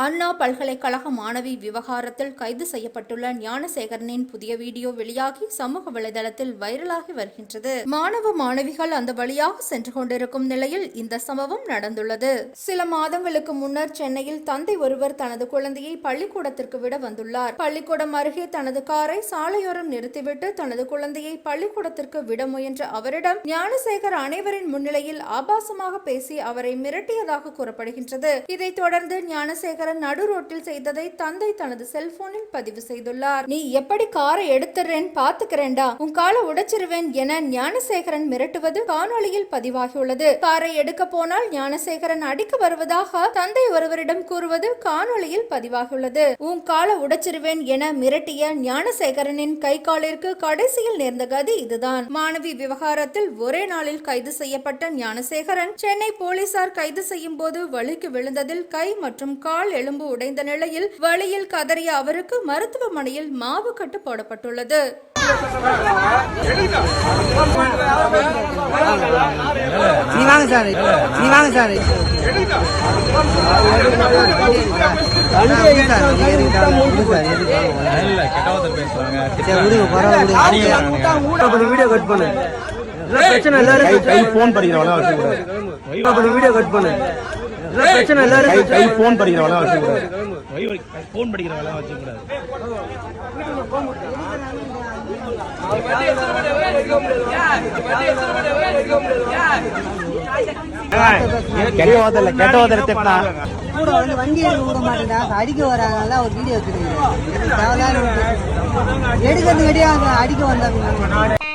அண்ணா பல்கலைக்கழக மாணவி விவகாரத்தில் கைது செய்யப்பட்டுள்ள ஞானசேகரனின் புதிய வீடியோ வெளியாகி சமூக வலைதளத்தில் வைரலாகி வருகின்றது. மாணவ மாணவிகள் அந்த வழியாக சென்று கொண்டிருக்கும் நிலையில் இந்த சம்பவம் நடந்துள்ளது. சில மாதங்களுக்கு முன்னர் சென்னையில் தந்தை ஒருவர் தனது குழந்தையை பள்ளிக்கூடத்திற்கு விட வந்துள்ளார். பள்ளிக்கூடம் அருகே தனது காரை சாலையோரம் நிறுத்திவிட்டு தனது குழந்தையை பள்ளிக்கூடத்திற்கு விட முயன்ற அவரிடம் ஞானசேகர் அனைவரின் முன்னிலையில் ஆபாசமாக பேசி அவரை மிரட்டியதாக கூறப்படுகின்றது. இதைத் தொடர்ந்து ஞானசேகர் ஞானசேகரன் நடு ரோட்டில் செய்ததை தந்தை தனது செல்போனில் பதிவு செய்துள்ளார். நீ எப்படி காரை எடுத்துறேன் பாத்துக்கிறேன்டா. உன் காலை உடைச்சிருவேன் என ஞானசேகரன் மிரட்டுவது காணொளியில் பதிவாகியுள்ளது. காரை எடுக்க போனால் ஞானசேகரன் அடிக்க வருவதாக தந்தை ஒருவரிடம் கூறுவது காணொளியில் பதிவாகியுள்ளது. உன் காலை உடைச்சிருவேன் என மிரட்டிய ஞானசேகரனின் கை காலிற்கு கடைசியில் நேர்ந்த கதி இதுதான். மாணவி விவகாரத்தில் ஒரே நாளில் கைது செய்யப்பட்ட ஞானசேகரன் சென்னை போலீசார் கைது செய்யும் போது வழிக்கு விழுந்ததில் கை மற்றும் கால் எலும்பு உடைந்த நிலையில் வழியில் கதறிய அவருக்கு மருத்துவமனையில் மாவு கட்டு போடப்பட்டுள்ளது. வீடியோ கட் பண்ணு. பிரச்சனை எல்லாரும் போன் படிக்கிறவனா வச்சு கூடாது பண்ணு வீடியோ கட் பண்ணு. பிரச்சனை? எல்லாரும் கை போன் வச்சு கூடாது. வச்சு கூடாது. திட்டினா கூட வந்து வண்டி எடுக்க விட அடிக்க வராங்கல்ல ஒரு வீடியோ எடுத்துருக்கீங்க தேவையான எடுக்கிறது வெடியாக அடிக்க வந்தாங்க.